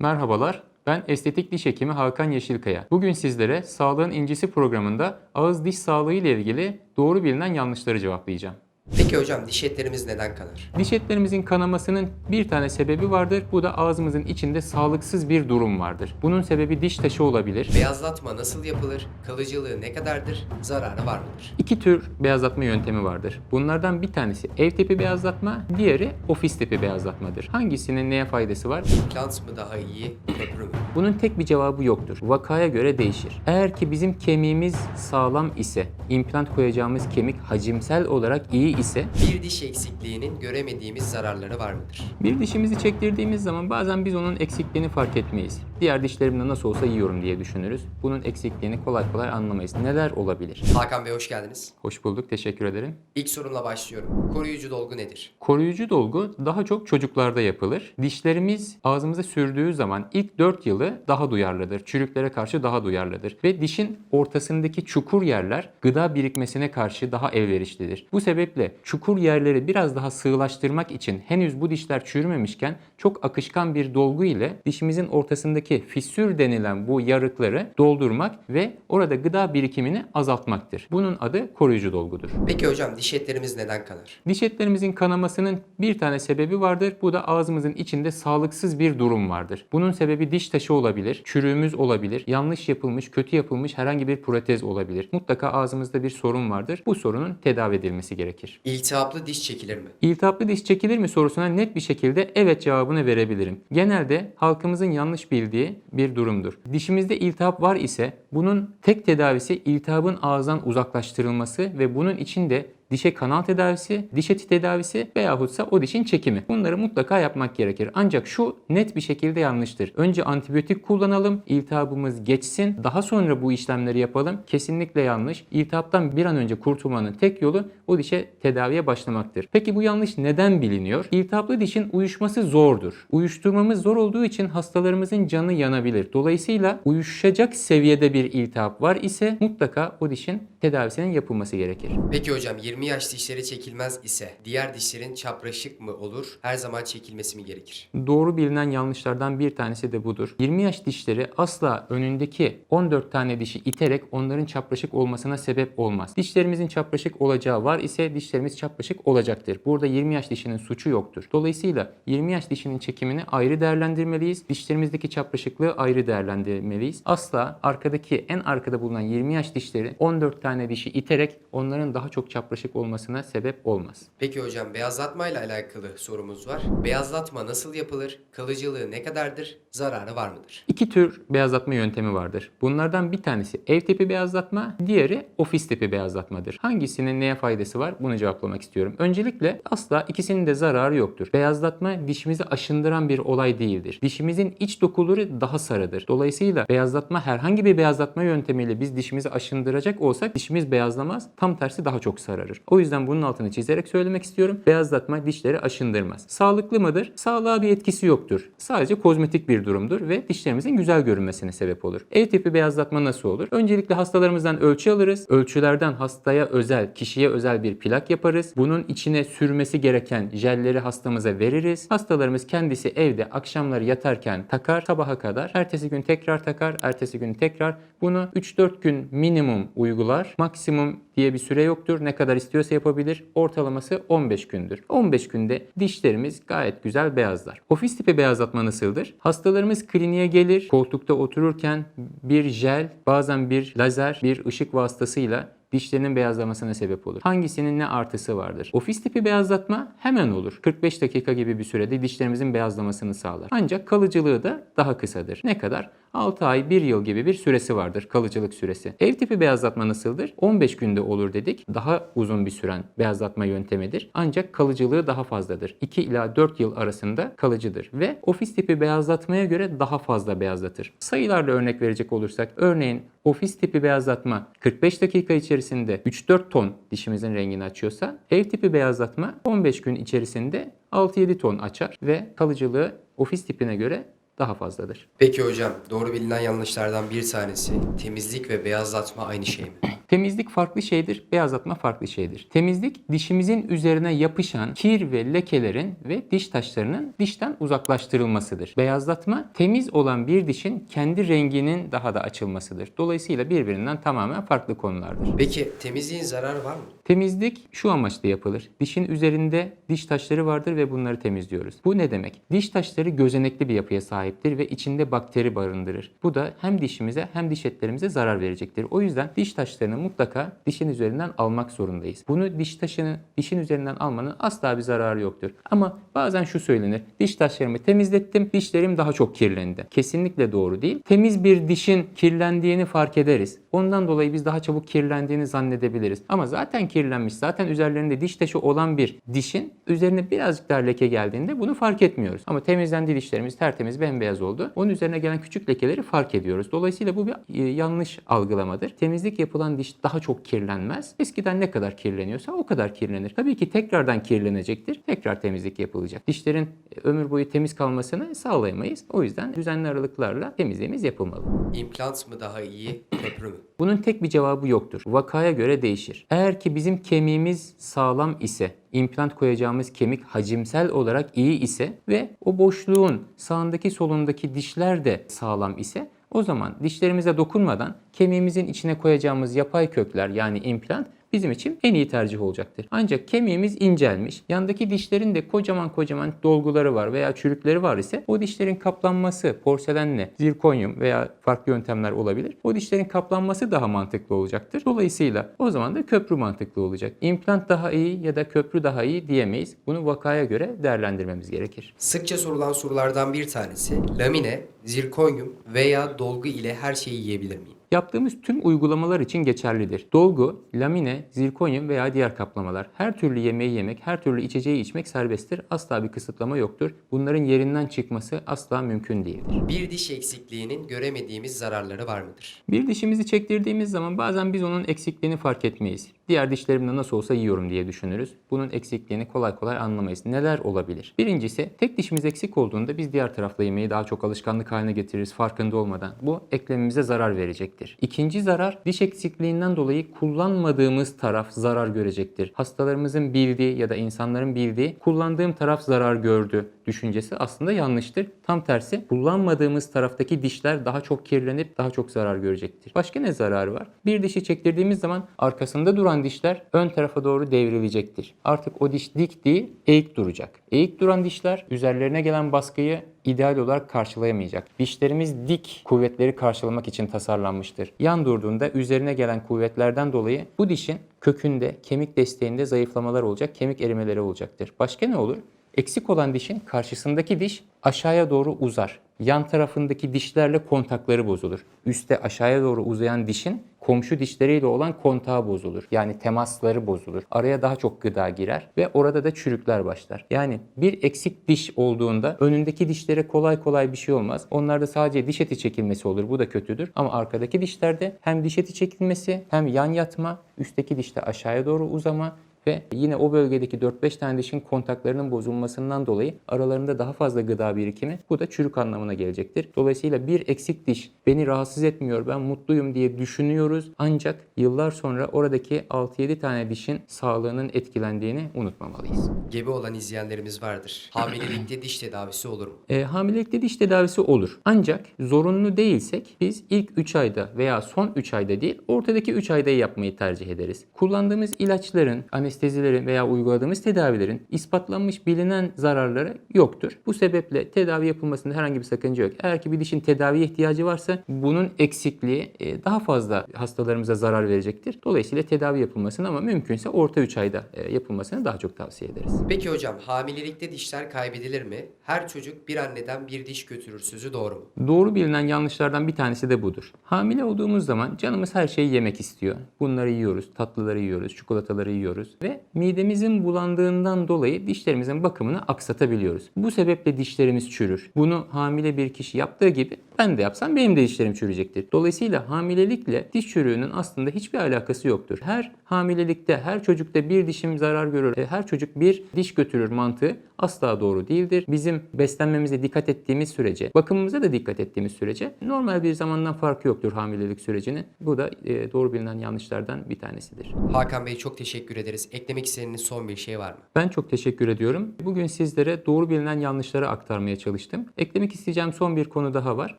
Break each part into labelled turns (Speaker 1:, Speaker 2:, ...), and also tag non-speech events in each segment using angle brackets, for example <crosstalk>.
Speaker 1: Merhabalar, ben estetik diş hekimi Hakan Yeşilkaya. Bugün sizlere Sağlığın İncisi programında ağız diş sağlığı ile ilgili doğru bilinen yanlışları cevaplayacağım.
Speaker 2: Peki hocam diş etlerimiz neden kanar?
Speaker 1: Diş etlerimizin kanamasının bir tane sebebi vardır. Bu da ağzımızın içinde sağlıksız bir durum vardır. Bunun sebebi diş taşı olabilir.
Speaker 2: Beyazlatma nasıl yapılır? Kalıcılığı ne kadardır? Zararı var mıdır?
Speaker 1: İki tür beyazlatma yöntemi vardır. Bunlardan bir tanesi ev tipi beyazlatma, diğeri ofis tipi beyazlatmadır. Hangisinin neye faydası var?
Speaker 2: Plant mı daha iyi, köprü mü?
Speaker 1: Bunun tek bir cevabı yoktur. Vakaya göre değişir. Eğer ki bizim kemiğimiz sağlam ise, implant koyacağımız kemik hacimsel olarak iyi ise
Speaker 2: Bir diş eksikliğinin göremediğimiz zararları var mıdır?
Speaker 1: bir dişimizi çektirdiğimiz zaman bazen biz onun eksikliğini fark etmeyiz. Diğer dişlerimde nasıl olsa yiyorum diye düşünürüz. Bunun eksikliğini kolay kolay anlamayız. Neler olabilir?
Speaker 2: Hakan Bey hoş geldiniz.
Speaker 1: Hoş bulduk, teşekkür ederim.
Speaker 2: İlk sorumla başlıyorum. Koruyucu dolgu nedir?
Speaker 1: Koruyucu dolgu daha çok çocuklarda yapılır. Dişlerimiz ağzımıza sürdüğü zaman ilk 4 yılı daha duyarlıdır. Çürüklere karşı daha duyarlıdır. Ve dişin ortasındaki çukur yerler gıda birikmesine karşı daha elverişlidir. Bu sebeple çukur yerleri biraz daha sığlaştırmak için henüz bu dişler çürümemişken çok akışkan bir dolgu ile dişimizin ortasındaki fissür denilen bu yarıkları doldurmak ve orada gıda birikimini azaltmaktır. Bunun adı koruyucu dolgudur.
Speaker 2: Peki hocam diş etlerimiz neden kanar?
Speaker 1: Diş etlerimizin kanamasının bir tane sebebi vardır. Bu da ağzımızın içinde sağlıksız bir durum vardır. Bunun sebebi diş taşı olabilir, çürüğümüz olabilir, yanlış yapılmış, kötü yapılmış herhangi bir protez olabilir. Mutlaka ağzımızda bir sorun vardır. Bu sorunun tedavi edilmesi gerekir.
Speaker 2: İltihaplı diş çekilir mi?
Speaker 1: İltihaplı diş çekilir mi sorusuna net bir şekilde evet cevabını verebilirim. Genelde halkımızın yanlış bildiği bir durumdur. Dişimizde iltihap var ise bunun tek tedavisi iltihabın ağızdan uzaklaştırılması ve bunun için de dişe kanal tedavisi, diş eti tedavisi veyahutsa o dişin çekimi. Bunları mutlaka yapmak gerekir. Ancak şu net bir şekilde yanlıştır. Önce antibiyotik kullanalım, iltihabımız geçsin, daha sonra bu işlemleri yapalım. Kesinlikle yanlış. İltihaptan bir an önce kurtulmanın tek yolu o dişe tedaviye başlamaktır. Peki bu yanlış neden biliniyor? İltihaplı dişin uyuşması zordur. Uyuşturmamız zor olduğu için hastalarımızın canı yanabilir. Dolayısıyla uyuşacak seviyede bir iltihap var ise mutlaka o dişin tedavisinin yapılması gerekir.
Speaker 2: Peki hocam 20 yaş dişleri çekilmez ise diğer dişlerin çapraşık mı olur? Her zaman çekilmesi mi gerekir?
Speaker 1: Doğru bilinen yanlışlardan bir tanesi de budur. 20 yaş dişleri asla önündeki 14 tane dişi iterek onların çapraşık olmasına sebep olmaz. Dişlerimizin çapraşık olacağı var ise dişlerimiz çapraşık olacaktır. Burada 20 yaş dişinin suçu yoktur. Dolayısıyla 20 yaş dişinin çekimini ayrı değerlendirmeliyiz. Dişlerimizdeki çapraşıklığı ayrı değerlendirmeliyiz. Asla arkadaki en arkada bulunan 20 yaş dişleri 14 tane dişi iterek onların daha çok çapraşık olmasına sebep olmaz.
Speaker 2: Peki hocam beyazlatma ile alakalı sorumuz var. Beyazlatma nasıl yapılır? Kalıcılığı ne kadardır? Zararı var mıdır?
Speaker 1: İki tür beyazlatma yöntemi vardır. Bunlardan bir tanesi ev tipi beyazlatma, diğeri ofis tipi beyazlatmadır. Hangisinin neye faydası var? Bunu cevaplamak istiyorum. Öncelikle asla ikisinin de zararı yoktur. Beyazlatma dişimizi aşındıran bir olay değildir. Dişimizin iç dokuları daha sarıdır. Dolayısıyla beyazlatma herhangi bir beyazlatma yöntemiyle biz dişimizi aşındıracak olsak dişimiz beyazlamaz. Tam tersi daha çok sararır. O yüzden bunun altını çizerek söylemek istiyorum. Beyazlatma dişleri aşındırmaz. Sağlıklı mıdır? Sağlığa bir etkisi yoktur. Sadece kozmetik bir durumdur ve dişlerimizin güzel görünmesine sebep olur. Ev tipi beyazlatma nasıl olur? Öncelikle hastalarımızdan ölçü alırız. Ölçülerden hastaya özel, kişiye özel bir plak yaparız. Bunun içine sürmesi gereken jelleri hastamıza veririz. Hastalarımız kendisi evde akşamları yatarken takar sabaha kadar. Ertesi gün tekrar takar, ertesi gün tekrar. Bunu 3-4 gün minimum uygular. Maksimum diye bir süre yoktur. Ne kadar istiyorsa yapabilir. Ortalaması 15 gündür. 15 günde dişlerimiz gayet güzel beyazlar. Ofis tipi beyazlatma nasıldır? Hastalarımız kliniğe gelir, koltukta otururken bir jel, bazen bir lazer, bir ışık vasıtasıyla dişlerinin beyazlamasına sebep olur. Hangisinin ne artısı vardır? Ofis tipi beyazlatma hemen olur. 45 dakika gibi bir sürede dişlerimizin beyazlamasını sağlar. Ancak kalıcılığı da daha kısadır. Ne kadar? 6 ay 1 yıl gibi bir süresi vardır kalıcılık süresi. Ev tipi beyazlatma nasıldır? 15 günde olur dedik. Daha uzun bir süren beyazlatma yöntemidir. Ancak kalıcılığı daha fazladır. 2 ila 4 yıl arasında kalıcıdır. Ve ofis tipi beyazlatmaya göre daha fazla beyazlatır. Sayılarla örnek verecek olursak örneğin ofis tipi beyazlatma 45 dakika içerisinde 3-4 ton dişimizin rengini açıyorsa ev tipi beyazlatma 15 gün içerisinde 6-7 ton açar ve kalıcılığı ofis tipine göre daha fazladır.
Speaker 2: Peki hocam doğru bilinen yanlışlardan bir tanesi temizlik ve beyazlatma aynı şey mi?
Speaker 1: Temizlik farklı şeydir, beyazlatma farklı şeydir. Temizlik dişimizin üzerine yapışan kir ve lekelerin ve diş taşlarının dişten uzaklaştırılmasıdır. Beyazlatma temiz olan bir dişin kendi renginin daha da açılmasıdır. Dolayısıyla birbirinden tamamen farklı konulardır.
Speaker 2: Peki temizliğin zararı var mı?
Speaker 1: Temizlik şu amaçla yapılır. Dişin üzerinde diş taşları vardır ve bunları temizliyoruz. Bu ne demek? Diş taşları gözenekli bir yapıya sahiptir ve içinde bakteri barındırır. Bu da hem dişimize hem diş etlerimize zarar verecektir. O yüzden diş taşlarını mutlaka dişin üzerinden almak zorundayız. Bunu diş taşını dişin üzerinden almanın asla bir zararı yoktur. Ama bazen şu söylenir. Diş taşlarımı temizlettim, dişlerim daha çok kirlendi. Kesinlikle doğru değil. Temiz bir dişin kirlendiğini fark ederiz. Ondan dolayı biz daha çabuk kirlendiğini zannedebiliriz. Ama zaten kirlenmiş, zaten üzerlerinde diş taşı olan bir dişin üzerine birazcık daha leke geldiğinde bunu fark etmiyoruz. Ama temizlendi dişlerimiz tertemiz, bembeyaz oldu. Onun üzerine gelen küçük lekeleri fark ediyoruz. Dolayısıyla bu bir e, yanlış algılamadır. Temizlik yapılan diş daha çok kirlenmez. Eskiden ne kadar kirleniyorsa o kadar kirlenir. Tabii ki tekrardan kirlenecektir. Tekrar temizlik yapılacak. Dişlerin e, ömür boyu temiz kalmasını sağlayamayız. O yüzden düzenli aralıklarla temizliğimiz yapılmalı.
Speaker 2: İmplant mı daha iyi, köprü mü?
Speaker 1: Bunun tek bir cevabı yoktur. Vakaya göre değişir. Eğer ki bizim kemiğimiz sağlam ise, implant koyacağımız kemik hacimsel olarak iyi ise ve o boşluğun sağındaki solundaki dişler de sağlam ise o zaman dişlerimize dokunmadan kemiğimizin içine koyacağımız yapay kökler yani implant bizim için en iyi tercih olacaktır. Ancak kemiğimiz incelmiş, yandaki dişlerin de kocaman kocaman dolguları var veya çürükleri var ise o dişlerin kaplanması porselenle, zirkonyum veya farklı yöntemler olabilir. O dişlerin kaplanması daha mantıklı olacaktır. Dolayısıyla o zaman da köprü mantıklı olacak. İmplant daha iyi ya da köprü daha iyi diyemeyiz. Bunu vakaya göre değerlendirmemiz gerekir.
Speaker 2: Sıkça sorulan sorulardan bir tanesi lamine, zirkonyum veya dolgu ile her şeyi yiyebilir miyim?
Speaker 1: Yaptığımız tüm uygulamalar için geçerlidir. Dolgu, lamine, zirkonyum veya diğer kaplamalar. Her türlü yemeği yemek, her türlü içeceği içmek serbesttir. Asla bir kısıtlama yoktur. Bunların yerinden çıkması asla mümkün değildir.
Speaker 2: Bir diş eksikliğinin göremediğimiz zararları var mıdır?
Speaker 1: Bir dişimizi çektirdiğimiz zaman bazen biz onun eksikliğini fark etmeyiz. Diğer dişlerimde nasıl olsa yiyorum diye düşünürüz. Bunun eksikliğini kolay kolay anlamayız. Neler olabilir? Birincisi tek dişimiz eksik olduğunda biz diğer tarafla yemeği daha çok alışkanlık haline getiririz farkında olmadan. Bu eklemimize zarar verecektir. İkinci zarar diş eksikliğinden dolayı kullanmadığımız taraf zarar görecektir. Hastalarımızın bildiği ya da insanların bildiği kullandığım taraf zarar gördü düşüncesi aslında yanlıştır. Tam tersi kullanmadığımız taraftaki dişler daha çok kirlenip daha çok zarar görecektir. Başka ne zararı var? Bir dişi çektirdiğimiz zaman arkasında duran dişler ön tarafa doğru devrilecektir. Artık o diş dik değil, eğik duracak. Eğik duran dişler üzerlerine gelen baskıyı ideal olarak karşılayamayacak. Dişlerimiz dik kuvvetleri karşılamak için tasarlanmıştır. Yan durduğunda üzerine gelen kuvvetlerden dolayı bu dişin kökünde, kemik desteğinde zayıflamalar olacak, kemik erimeleri olacaktır. Başka ne olur? Eksik olan dişin karşısındaki diş aşağıya doğru uzar. Yan tarafındaki dişlerle kontakları bozulur. Üste aşağıya doğru uzayan dişin komşu dişleriyle olan kontağı bozulur. Yani temasları bozulur. Araya daha çok gıda girer ve orada da çürükler başlar. Yani bir eksik diş olduğunda önündeki dişlere kolay kolay bir şey olmaz. Onlarda sadece diş eti çekilmesi olur. Bu da kötüdür. Ama arkadaki dişlerde hem diş eti çekilmesi hem yan yatma, üstteki dişte aşağıya doğru uzama ve yine o bölgedeki 4-5 tane dişin kontaklarının bozulmasından dolayı aralarında daha fazla gıda birikimi bu da çürük anlamına gelecektir. Dolayısıyla bir eksik diş beni rahatsız etmiyor ben mutluyum diye düşünüyoruz ancak yıllar sonra oradaki 6-7 tane dişin sağlığının etkilendiğini unutmamalıyız.
Speaker 2: Gebe olan izleyenlerimiz vardır. Hamilelikte <clears throat> diş tedavisi olur mu?
Speaker 1: E, hamilelikte diş tedavisi olur. Ancak zorunlu değilsek biz ilk 3 ayda veya son 3 ayda değil ortadaki 3 ayda yapmayı tercih ederiz. Kullandığımız ilaçların, anestezilerin veya uyguladığımız tedavilerin ispatlanmış bilinen zararları yoktur. Bu sebeple tedavi yapılmasında herhangi bir sakınca yok. Eğer ki bir dişin tedaviye ihtiyacı varsa bunun eksikliği e, daha fazla hastalarımıza zarar verecektir. Dolayısıyla tedavi yapılmasını ama mümkünse orta 3 ayda e, yapılmasını daha çok tavsiye ederiz.
Speaker 2: Peki hocam hamilelikte dişler kaybedilir mi? Her çocuk bir anneden bir diş götürür sözü doğru mu?
Speaker 1: Doğru bilinen yanlışlardan bir tanesi de budur. Hamile olduğumuz zaman canımız her şeyi yemek istiyor. Bunları yiyoruz, tatlıları yiyoruz, çikolataları yiyoruz ve midemizin bulandığından dolayı dişlerimizin bakımını aksatabiliyoruz. Bu sebeple dişlerimiz çürür. Bunu hamile bir kişi yaptığı gibi Ben de yapsam benim de dişlerim çürüyecektir. Dolayısıyla hamilelikle diş çürüğünün aslında hiçbir alakası yoktur. Her hamilelikte, her çocukta bir dişim zarar görür, e, her çocuk bir diş götürür mantığı asla doğru değildir. Bizim beslenmemize dikkat ettiğimiz sürece, bakımımıza da dikkat ettiğimiz sürece normal bir zamandan farkı yoktur hamilelik sürecinin. Bu da e, doğru bilinen yanlışlardan bir tanesidir.
Speaker 2: Hakan Bey çok teşekkür ederiz. Eklemek istediğiniz son bir şey var mı?
Speaker 1: Ben çok teşekkür ediyorum. Bugün sizlere doğru bilinen yanlışları aktarmaya çalıştım. Eklemek isteyeceğim son bir konu daha var.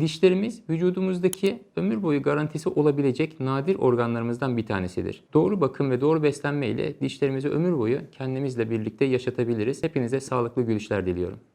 Speaker 1: Dişlerimiz vücudumuzdaki ömür boyu garantisi olabilecek nadir organlarımızdan bir tanesidir. Doğru bakım ve doğru beslenme ile dişlerimizi ömür boyu kendimizle birlikte yaşatabiliriz. Hepinize sağlıklı gülüşler diliyorum.